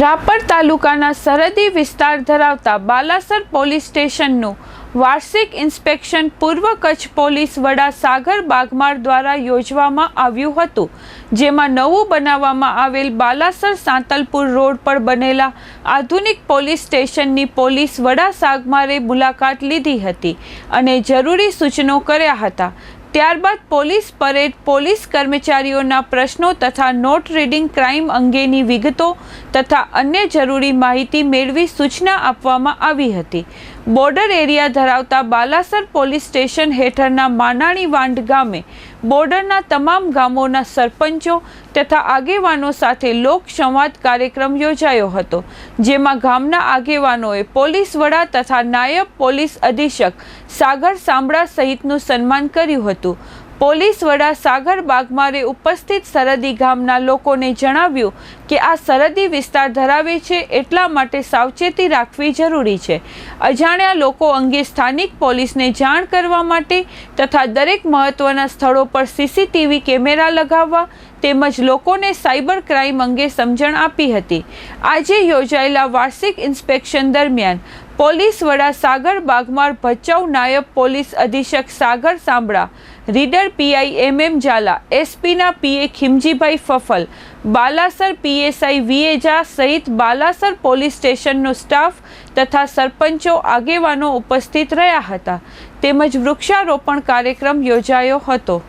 રાપર તાલુકાના સરહદી વિસ્તાર ધરાવતા બાલાસર પોલીસ સ્ટેશનનું વાર્ષિક ઇન્સ્પેક્શન પૂર્વ કચ્છ પોલીસ વડા સાગર બાગમાર દ્વારા યોજવામાં આવ્યું હતું, જેમાં નવું બનાવવામાં આવેલ બાલાસર સાંતલપુર રોડ પર બનેલા આધુનિક પોલીસ સ્ટેશનની પોલીસ વડા સાગમારે મુલાકાત લીધી હતી અને જરૂરી સૂચનો કર્યા હતા. ત્યારબાદ પોલીસ પરેડ પોલીસ કર્મચારીઓના પ્રશ્નો તથા નોટ રીડિંગ ક્રાઇમ અંગેની વિગતો તથા અન્ય જરૂરી માહિતી મેળવી સૂચના આપવામાં આવી હતી. બોર્ડર એરિયા ધરાવતા બાલાસર પોલીસ સ્ટેશન હેઠળના માનાણી વાંડ ગામે બોર્ડરના તમામ ગામોના સરપંચો તથા આગેવાનો સાથે લોક સંવાદ કાર્યક્રમ યોજાયો હતો, જેમાં ગામના આગેવાનોએ પોલીસ વડા તથા નાયબ પોલીસ અધિક્ષક સાગર સાંભળા સહિતનું સન્માન કર્યું હતું. પોલીસ વડા સાગર બાગમારે ઉપસ્થિત સરહદી ગામના લોકોને જણાવ્યું કે આ સરહદી વિસ્તાર ધરાવે છે એટલા માટે સાવચેતી રાખવી જરૂરી છે. અજાણ્યા લોકો અંગે સ્થાનિક પોલીસને જાણ કરવા માટે તથા દરેક મહત્વના સ્થળો પર સીસીટીવી કેમેરા લગાવવા તેમજ લોકોને સાયબર ક્રાઇમ અંગે સમજણ આપી હતી. આજે યોજાયેલા વાર્ષિક ઇન્સ્પેક્શન દરમિયાન પોલીસ વડા સાગર બાગમાર ભચાઉ નાયબ પોલીસ અધિક્ષક Sagar સાંભળા, reader PI M M Jhala, એસપીના PA Khimjibhai ફફલ, બાલાસર પીએસઆઈ વીએજા સહિત બાલાસર પોલીસ સ્ટેશનનો સ્ટાફ તથા સરપંચો આગેવાનો ઉપસ્થિત રહ્યા હતા. તેમજ વૃક્ષારોપણ કાર્યક્રમ યોજાયો હતો.